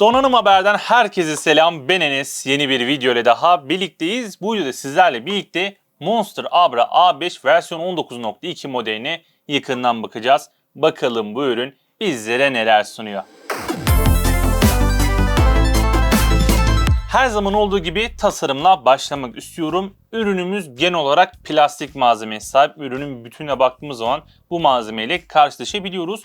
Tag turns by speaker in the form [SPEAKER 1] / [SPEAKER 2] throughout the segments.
[SPEAKER 1] Donanım Haber'den herkese selam. Ben Enes. Yeni bir video ile daha birlikteyiz. Bu videoda sizlerle birlikte Monster Abra A5 versiyon 19.2 modeline yakından bakacağız. Bakalım bu ürün bizlere neler sunuyor. Her zaman olduğu gibi tasarımla başlamak istiyorum. Ürünümüz genel olarak plastik malzemeye sahip. Ürünün bütününe baktığımız zaman bu malzemeyle karşılaşabiliyoruz.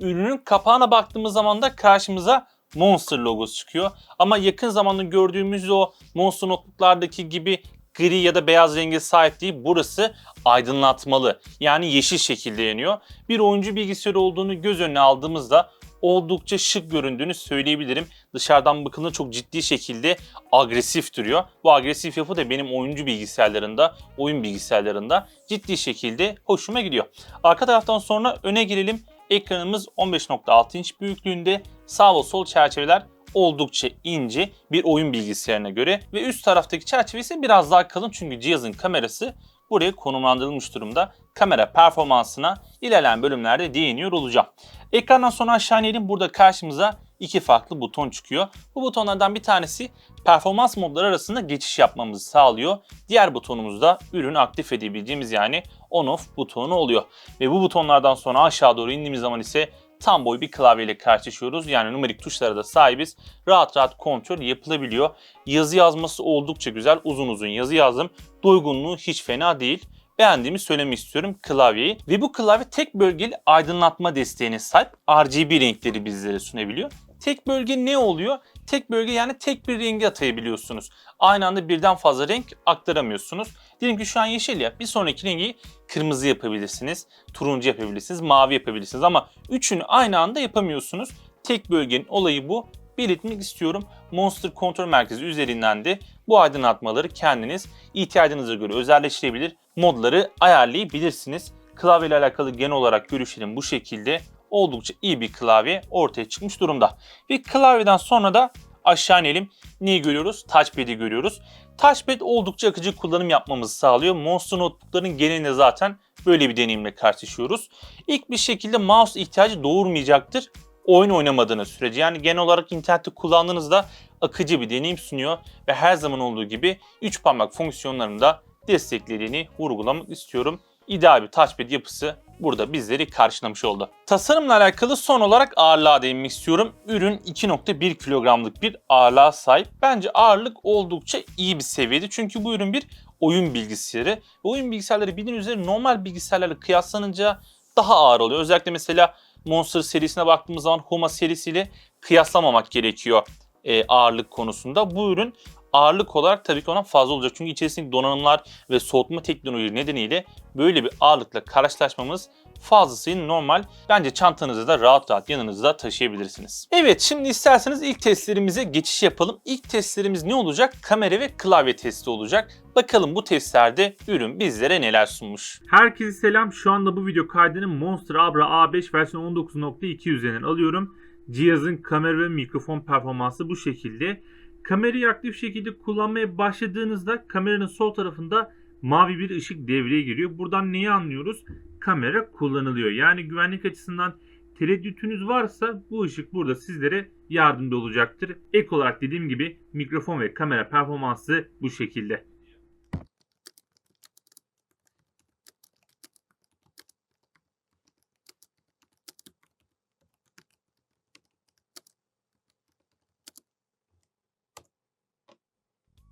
[SPEAKER 1] Ürünün kapağına baktığımız zaman da karşımıza Monster logosu çıkıyor. Ama yakın zamanda gördüğümüz o Monster notebooklardaki gibi gri ya da beyaz renge sahip değil. Burası aydınlatmalı. Yani yeşil şekilde yanıyor. Bir oyuncu bilgisayarı olduğunu göz önüne aldığımızda oldukça şık göründüğünü söyleyebilirim. Dışarıdan bakıldığında çok ciddi şekilde agresif duruyor. Bu agresif yapı da benim oyuncu bilgisayarlarında, oyun bilgisayarlarında ciddi şekilde hoşuma gidiyor. Arka taraftan sonra öne gelelim. Ekranımız 15.6 inç büyüklüğünde. Sağ ve sol çerçeveler oldukça ince bir oyun bilgisayarına göre ve üst taraftaki çerçeve ise biraz daha kalın çünkü cihazın kamerası buraya konumlandırılmış durumda. Kamera performansına ilerleyen bölümlerde değiniyor olacağım. Ekrandan sonra aşağı inelim. Burada karşımıza iki farklı buton çıkıyor. Bu butonlardan bir tanesi performans modları arasında geçiş yapmamızı sağlıyor. Diğer butonumuz da ürünü aktif edebileceğimiz yani on-off butonu oluyor. Ve bu butonlardan sonra aşağı doğru indiğimiz zaman ise tam boy bir klavyeyle karşılaşıyoruz. Yani numerik tuşlara da sahibiz. Rahat rahat kontrol yapılabiliyor. Yazı yazması oldukça güzel. Uzun uzun yazı yazdım. Doygunluğu hiç fena değil. Beğendiğimi söylemek istiyorum klavyeyi. Ve bu klavye tek bölgeli aydınlatma desteğine sahip RGB renkleri bizlere sunabiliyor. Tek bölge ne oluyor? Tek bölge yani tek bir rengi atayabiliyorsunuz. Aynı anda birden fazla renk aktaramıyorsunuz. Diyelim ki şu an yeşil ya. Bir sonraki rengi kırmızı yapabilirsiniz, turuncu yapabilirsiniz, mavi yapabilirsiniz ama üçünü aynı anda yapamıyorsunuz. Tek bölgenin olayı bu. Belirtmek istiyorum. Monster Kontrol Merkezi üzerinden de bu aydınlatmaları kendiniz ihtiyacınıza göre özelleştirebilir, modları ayarlayabilirsiniz. Klavye ile alakalı genel olarak görüşlerim bu şekilde. Oldukça iyi bir klavye ortaya çıkmış durumda. Ve klavyeden sonra da aşağı inelim. Neyi görüyoruz? Touchpad'i görüyoruz. Touchpad oldukça akıcı kullanım yapmamızı sağlıyor. Monster notebookların genelinde zaten böyle bir deneyimle karşılaşıyoruz. İlk bir şekilde mouse ihtiyacı doğurmayacaktır oyun oynamadığınız sürece. Yani genel olarak internette kullandığınızda akıcı bir deneyim sunuyor ve her zaman olduğu gibi 3 parmak fonksiyonlarını da desteklediğini vurgulamak istiyorum. İdeal bir touchpad yapısı burada bizleri karşılamış oldu. Tasarımla alakalı son olarak ağırlığa değinmek istiyorum. Ürün 2.1 kilogramlık bir ağırlığa sahip. Bence ağırlık oldukça iyi bir seviyede. Çünkü bu ürün bir oyun bilgisayarı. Oyun bilgisayarları bildiğiniz üzere normal bilgisayarlarla kıyaslanınca daha ağır oluyor. Özellikle mesela Monster serisine baktığımız zaman Huma serisiyle kıyaslamamak gerekiyor e, ağırlık konusunda. Bu ürün ağırlık olarak tabii ki ona fazla olacak. Çünkü içerisindeki donanımlar ve soğutma teknolojileri nedeniyle böyle bir ağırlıkla karşılaşmamız fazlasıyla normal. Bence çantanızı da rahat rahat yanınızda taşıyabilirsiniz. Evet şimdi isterseniz ilk testlerimize geçiş yapalım. İlk testlerimiz ne olacak? Kamera ve klavye testi olacak. Bakalım bu testlerde ürün bizlere neler sunmuş.
[SPEAKER 2] Herkese selam. Şu anda bu video kaydını Monster Abra A5 versiyon 19.2 üzerinden alıyorum. Cihazın kamera ve mikrofon performansı bu şekilde. Kamerayı aktif şekilde kullanmaya başladığınızda kameranın sol tarafında mavi bir ışık devreye giriyor. Buradan neyi anlıyoruz? Kamera kullanılıyor. Yani güvenlik açısından tereddütünüz varsa bu ışık burada sizlere yardımcı olacaktır. Ek olarak dediğim gibi mikrofon ve kamera performansı bu şekilde.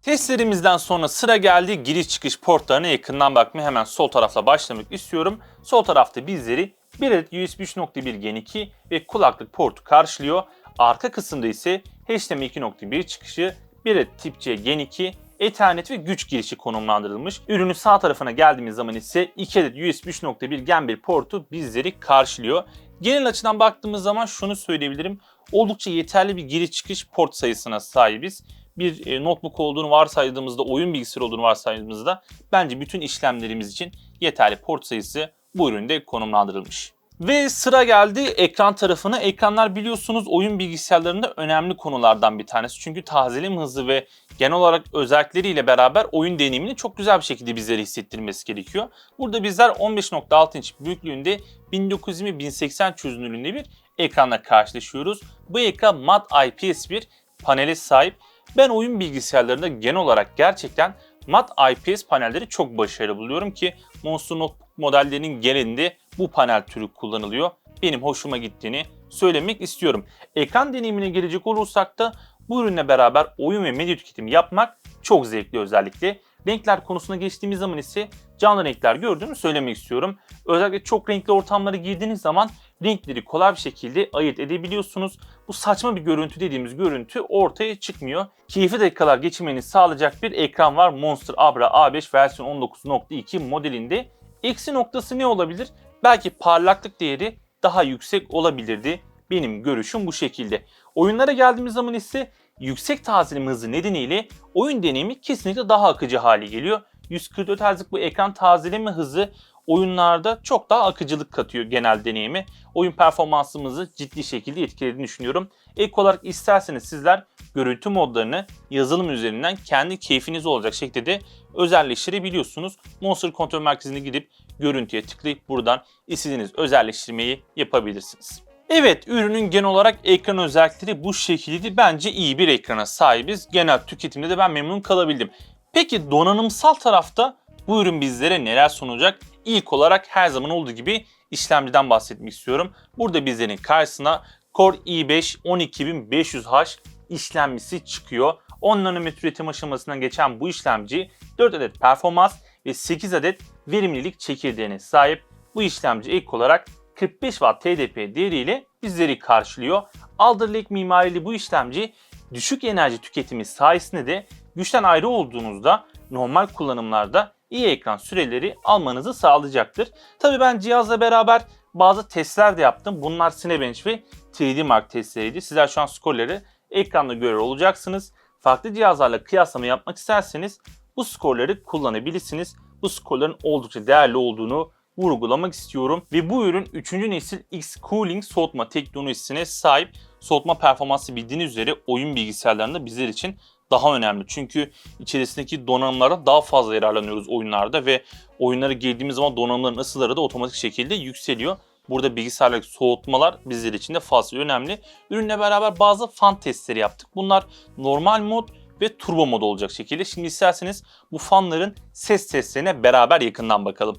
[SPEAKER 1] Testlerimizden sonra sıra geldi giriş çıkış portlarına yakından bakmaya hemen sol tarafla başlamak istiyorum. Sol tarafta bizleri bir adet USB 3.1 Gen 2 ve kulaklık portu karşılıyor. Arka kısımda ise HDMI 2.1 çıkışı, bir adet tip C Gen 2, Ethernet ve güç girişi konumlandırılmış. Ürünün sağ tarafına geldiğimiz zaman ise 2 adet USB 3.1 Gen 1 portu bizleri karşılıyor. Genel açıdan baktığımız zaman şunu söyleyebilirim. Oldukça yeterli bir giriş çıkış port sayısına sahibiz bir e, notebook olduğunu varsaydığımızda, oyun bilgisayarı olduğunu varsaydığımızda bence bütün işlemlerimiz için yeterli port sayısı bu üründe konumlandırılmış. Ve sıra geldi ekran tarafına. Ekranlar biliyorsunuz oyun bilgisayarlarında önemli konulardan bir tanesi. Çünkü tazeleme hızı ve genel olarak özellikleriyle beraber oyun deneyimini çok güzel bir şekilde bizlere hissettirmesi gerekiyor. Burada bizler 15.6 inç büyüklüğünde 1920-1080 çözünürlüğünde bir ekranla karşılaşıyoruz. Bu ekran mat IPS bir panele sahip. Ben oyun bilgisayarlarında genel olarak gerçekten mat IPS panelleri çok başarılı buluyorum ki Monster Notebook modellerinin genelinde bu panel türü kullanılıyor. Benim hoşuma gittiğini söylemek istiyorum. Ekran deneyimine gelecek olursak da bu ürünle beraber oyun ve medya tüketimi yapmak çok zevkli özellikle. Renkler konusuna geçtiğimiz zaman ise canlı renkler gördüğümü söylemek istiyorum. Özellikle çok renkli ortamlara girdiğiniz zaman renkleri kolay bir şekilde ayırt edebiliyorsunuz. Bu saçma bir görüntü dediğimiz görüntü ortaya çıkmıyor. Keyifli dakikalar geçirmeni sağlayacak bir ekran var Monster Abra A5 versiyon 19.2 modelinde. Eksi noktası ne olabilir? Belki parlaklık değeri daha yüksek olabilirdi. Benim görüşüm bu şekilde. Oyunlara geldiğimiz zaman ise yüksek tazeleme hızı nedeniyle oyun deneyimi kesinlikle daha akıcı hale geliyor. 144 Hz'lik bu ekran tazeleme hızı oyunlarda çok daha akıcılık katıyor genel deneyimi. Oyun performansımızı ciddi şekilde etkilediğini düşünüyorum. Ek olarak isterseniz sizler görüntü modlarını yazılım üzerinden kendi keyfiniz olacak şekilde özelleştirebiliyorsunuz. Monster Kontrol Merkezi'ne gidip görüntüye tıklayıp buradan istediğiniz özelleştirmeyi yapabilirsiniz. Evet, ürünün genel olarak ekran özellikleri bu şekilde bence iyi bir ekrana sahibiz. Genel tüketimde de ben memnun kalabildim. Peki donanımsal tarafta bu ürün bizlere neler sunacak? İlk olarak her zaman olduğu gibi işlemciden bahsetmek istiyorum. Burada bizlerin karşısına Core i5 12500H işlemcisi çıkıyor. 10 nanometre üretim aşamasından geçen bu işlemci 4 adet performans ve 8 adet verimlilik çekirdeğine sahip. Bu işlemci ilk olarak 45 Watt TDP değeriyle bizleri karşılıyor. Alder Lake mimarili bu işlemci düşük enerji tüketimi sayesinde de güçten ayrı olduğunuzda normal kullanımlarda iyi ekran süreleri almanızı sağlayacaktır. Tabii ben cihazla beraber bazı testler de yaptım. Bunlar Cinebench ve 3D Mark testleriydi. Sizler şu an skorları ekranda görüyor olacaksınız. Farklı cihazlarla kıyaslama yapmak isterseniz bu skorları kullanabilirsiniz. Bu skorların oldukça değerli olduğunu vurgulamak istiyorum. Ve bu ürün 3. nesil X Cooling soğutma teknolojisine sahip. Soğutma performansı bildiğiniz üzere oyun bilgisayarlarında bizler için daha önemli. Çünkü içerisindeki donanımlara daha fazla yararlanıyoruz oyunlarda ve oyunlara girdiğimiz zaman donanımların ısıları da otomatik şekilde yükseliyor. Burada bilgisayardaki soğutmalar bizler için de fazla önemli. Ürünle beraber bazı fan testleri yaptık. Bunlar normal mod ve turbo mod olacak şekilde. Şimdi isterseniz bu fanların ses testlerine beraber yakından bakalım.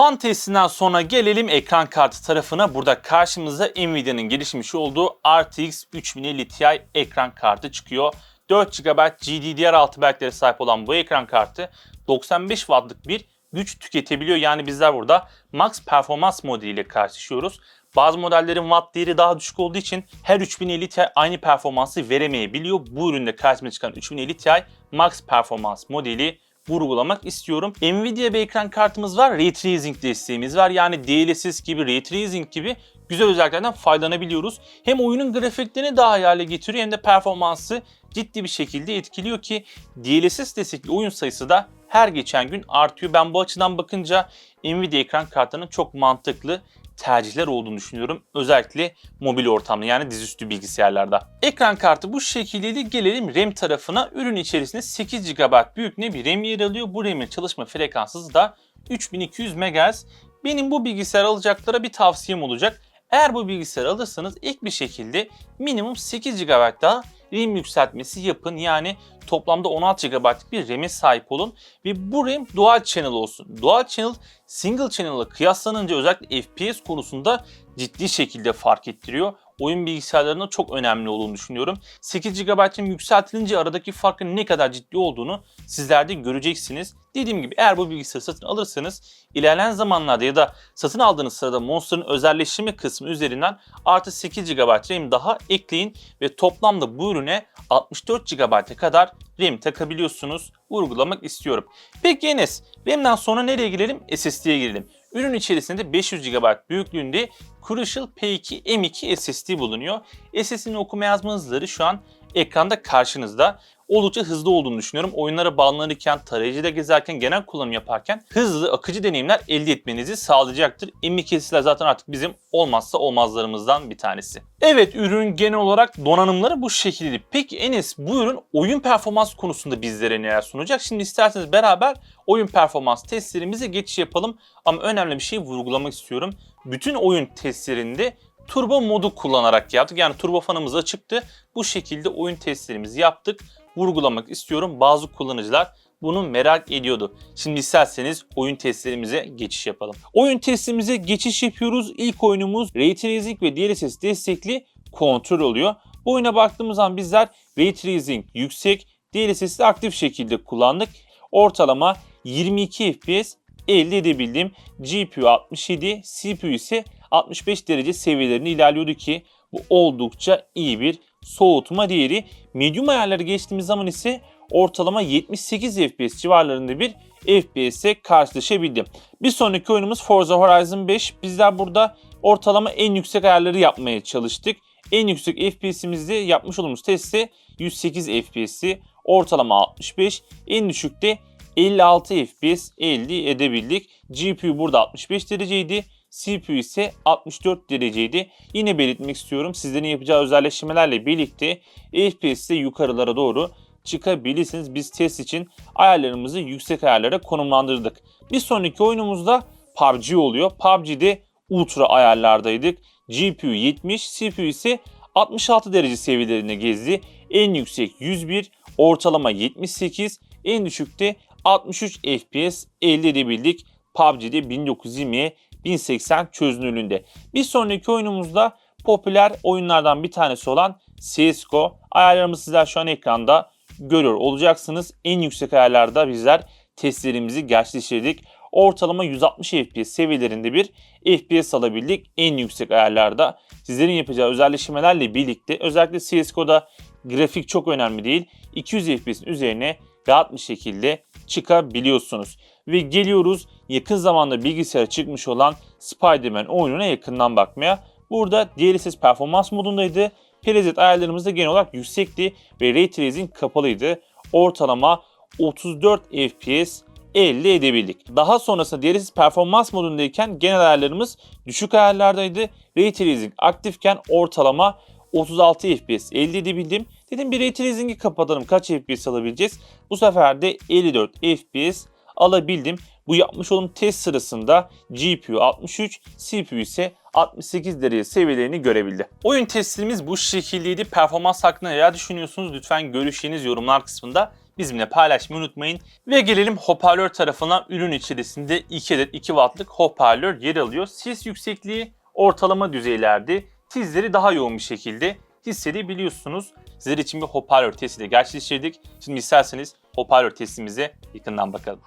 [SPEAKER 1] Fan testinden sonra gelelim ekran kartı tarafına. Burada karşımıza Nvidia'nın gelişmiş olduğu RTX 3050 Ti ekran kartı çıkıyor. 4 GB GDDR6 belgelere sahip olan bu ekran kartı 95 Watt'lık bir güç tüketebiliyor. Yani bizler burada max performans modeliyle karşılaşıyoruz. Bazı modellerin watt değeri daha düşük olduğu için her 3050 Ti aynı performansı veremeyebiliyor. Bu üründe karşımıza çıkan 3050 Ti max performans modeli vurgulamak istiyorum. Nvidia bir ekran kartımız var. Ray Tracing desteğimiz var. Yani DLSS gibi, Ray Tracing gibi güzel özelliklerden faydalanabiliyoruz. Hem oyunun grafiklerini daha iyi hale getiriyor hem de performansı ciddi bir şekilde etkiliyor ki DLSS destekli oyun sayısı da her geçen gün artıyor. Ben bu açıdan bakınca Nvidia ekran kartlarının çok mantıklı tercihler olduğunu düşünüyorum. Özellikle mobil ortamda yani dizüstü bilgisayarlarda. Ekran kartı bu şekilde gelelim RAM tarafına. Ürün içerisinde 8 GB büyüklüğünde bir RAM yer alıyor. Bu RAM'in çalışma frekansı da 3200 MHz. Benim bu bilgisayar alacaklara bir tavsiyem olacak. Eğer bu bilgisayarı alırsanız ilk bir şekilde minimum 8 GB daha RAM yükseltmesi yapın. Yani toplamda 16 GB'lık bir RAM'e sahip olun. Ve bu RAM dual channel olsun. Dual channel single channel'la kıyaslanınca özellikle FPS konusunda ciddi şekilde fark ettiriyor. Oyun bilgisayarlarında çok önemli olduğunu düşünüyorum. 8 GB'ın yükseltilince aradaki farkın ne kadar ciddi olduğunu sizler de göreceksiniz. Dediğim gibi eğer bu bilgisayarı satın alırsanız ilerleyen zamanlarda ya da satın aldığınız sırada Monster'ın özelleştirme kısmı üzerinden artı 8 GB RAM daha ekleyin ve toplamda bu ürüne 64 GB'a kadar RAM takabiliyorsunuz. Vurgulamak istiyorum. Peki Enes, RAM'den sonra nereye girelim? SSD'ye girelim. Ürün içerisinde 500 GB büyüklüğünde Crucial P2 M2 SSD bulunuyor. SSD'nin okuma yazma hızları şu an ekranda karşınızda. Oldukça hızlı olduğunu düşünüyorum. Oyunlara bağlanırken, tarayıcıda gezerken, genel kullanım yaparken hızlı, akıcı deneyimler elde etmenizi sağlayacaktır. M.2 kesiciler zaten artık bizim olmazsa olmazlarımızdan bir tanesi. Evet ürün genel olarak donanımları bu şekilde. Peki Enes bu ürün oyun performans konusunda bizlere neler sunacak? Şimdi isterseniz beraber oyun performans testlerimize geçiş yapalım. Ama önemli bir şey vurgulamak istiyorum. Bütün oyun testlerinde turbo modu kullanarak yaptık. Yani turbo fanımız açıktı. Bu şekilde oyun testlerimizi yaptık. Vurgulamak istiyorum. Bazı kullanıcılar bunu merak ediyordu. Şimdi isterseniz oyun testlerimize geçiş yapalım. Oyun testimize geçiş yapıyoruz. İlk oyunumuz Ray Tracing ve DLSS destekli kontrol oluyor. Bu oyuna baktığımız zaman bizler Ray Tracing yüksek, DLSS'i aktif şekilde kullandık. Ortalama 22 FPS elde edebildim. GPU 67, CPU ise 65 derece seviyelerinde ilerliyordu ki bu oldukça iyi bir soğutma değeri. Medium ayarları geçtiğimiz zaman ise ortalama 78 FPS civarlarında bir FPS'e karşılaşabildim. Bir sonraki oyunumuz Forza Horizon 5. Bizler burada ortalama en yüksek ayarları yapmaya çalıştık. En yüksek FPS'imizde yapmış olduğumuz testte 108 FPS'i, ortalama 65, en düşükte 56 FPS elde edebildik. GPU burada 65 dereceydi. CPU ise 64 dereceydi. Yine belirtmek istiyorum sizlerin yapacağı özelleştirmelerle birlikte FPS'te yukarılara doğru çıkabilirsiniz. Biz test için ayarlarımızı yüksek ayarlara konumlandırdık. Bir sonraki oyunumuzda PUBG oluyor. PUBG'de ultra ayarlardaydık. GPU 70, CPU ise 66 derece seviyelerinde gezdi. En yüksek 101, ortalama 78, en düşükte 63 FPS elde edebildik. PUBG'de 1920'ye 1080 çözünürlüğünde. Bir sonraki oyunumuzda popüler oyunlardan bir tanesi olan CSGO. Ayarlarımızı sizler şu an ekranda görüyor olacaksınız. En yüksek ayarlarda bizler testlerimizi gerçekleştirdik. Ortalama 160 FPS seviyelerinde bir FPS alabildik en yüksek ayarlarda. Sizlerin yapacağı özelleştirmelerle birlikte özellikle CSGO'da grafik çok önemli değil. 200 FPS'in üzerine rahat bir şekilde çıkabiliyorsunuz. Ve geliyoruz yakın zamanda bilgisayara çıkmış olan Spider-Man oyununa yakından bakmaya. Burada DLSS performans modundaydı. Preset ayarlarımız da genel olarak yüksekti ve Ray Tracing kapalıydı. Ortalama 34 FPS elde edebildik. Daha sonrasında DLSS performans modundayken genel ayarlarımız düşük ayarlardaydı. Ray Tracing aktifken ortalama 36 FPS elde edebildim. Dedim bir Ray kapatalım kaç FPS alabileceğiz. Bu sefer de 54 FPS alabildim. Bu yapmış olduğum test sırasında GPU 63, CPU ise 68 derece seviyelerini görebildi. Oyun testimiz bu şekildeydi. Performans hakkında neler düşünüyorsunuz? Lütfen görüşlerinizi yorumlar kısmında bizimle paylaşmayı unutmayın. Ve gelelim hoparlör tarafına. Ürün içerisinde 2 adet 2 wattlık hoparlör yer alıyor. Ses yüksekliği ortalama düzeylerde. Tizleri daha yoğun bir şekilde hissedebiliyorsunuz. Sizler için bir hoparlör testi de gerçekleştirdik. Şimdi isterseniz hoparlör testimize yakından bakalım.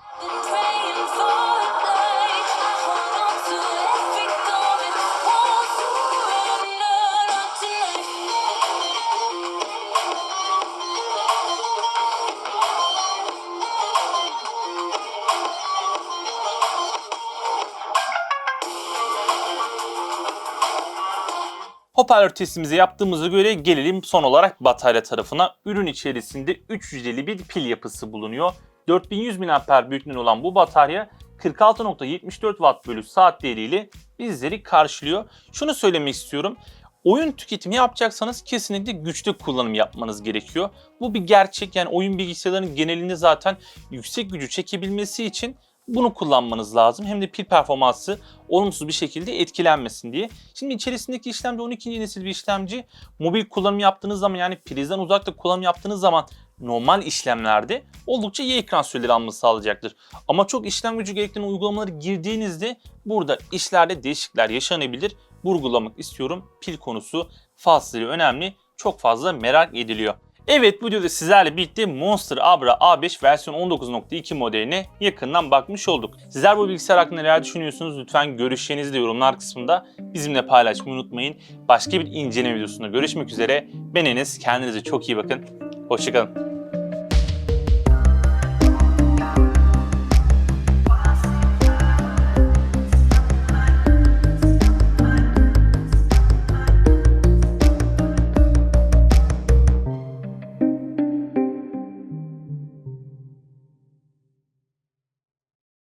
[SPEAKER 1] Hoparlör testimizi yaptığımıza göre gelelim son olarak batarya tarafına. Ürün içerisinde 3 hücreli bir pil yapısı bulunuyor. 4100 mAh büyüklüğünde olan bu batarya 46.74 Watt bölü saat değeriyle bizleri karşılıyor. Şunu söylemek istiyorum. Oyun tüketimi yapacaksanız kesinlikle güçlü kullanım yapmanız gerekiyor. Bu bir gerçek yani oyun bilgisayarlarının genelinde zaten yüksek gücü çekebilmesi için bunu kullanmanız lazım. Hem de pil performansı olumsuz bir şekilde etkilenmesin diye. Şimdi içerisindeki işlemci 12. nesil bir işlemci. Mobil kullanım yaptığınız zaman yani prizden uzakta kullanım yaptığınız zaman normal işlemlerde oldukça iyi ekran süreleri almanızı sağlayacaktır. Ama çok işlem gücü gerektiren uygulamaları girdiğinizde burada işlerde değişiklikler yaşanabilir. Vurgulamak istiyorum. Pil konusu fazlasıyla önemli. Çok fazla merak ediliyor. Evet bu videoda sizlerle birlikte Monster Abra A5 versiyon 19.2 modeline yakından bakmış olduk. Sizler bu bilgisayar hakkında neler düşünüyorsunuz? Lütfen görüşlerinizi de yorumlar kısmında bizimle paylaşmayı unutmayın. Başka bir inceleme videosunda görüşmek üzere. Ben Enes. Kendinize çok iyi bakın. Hoşçakalın.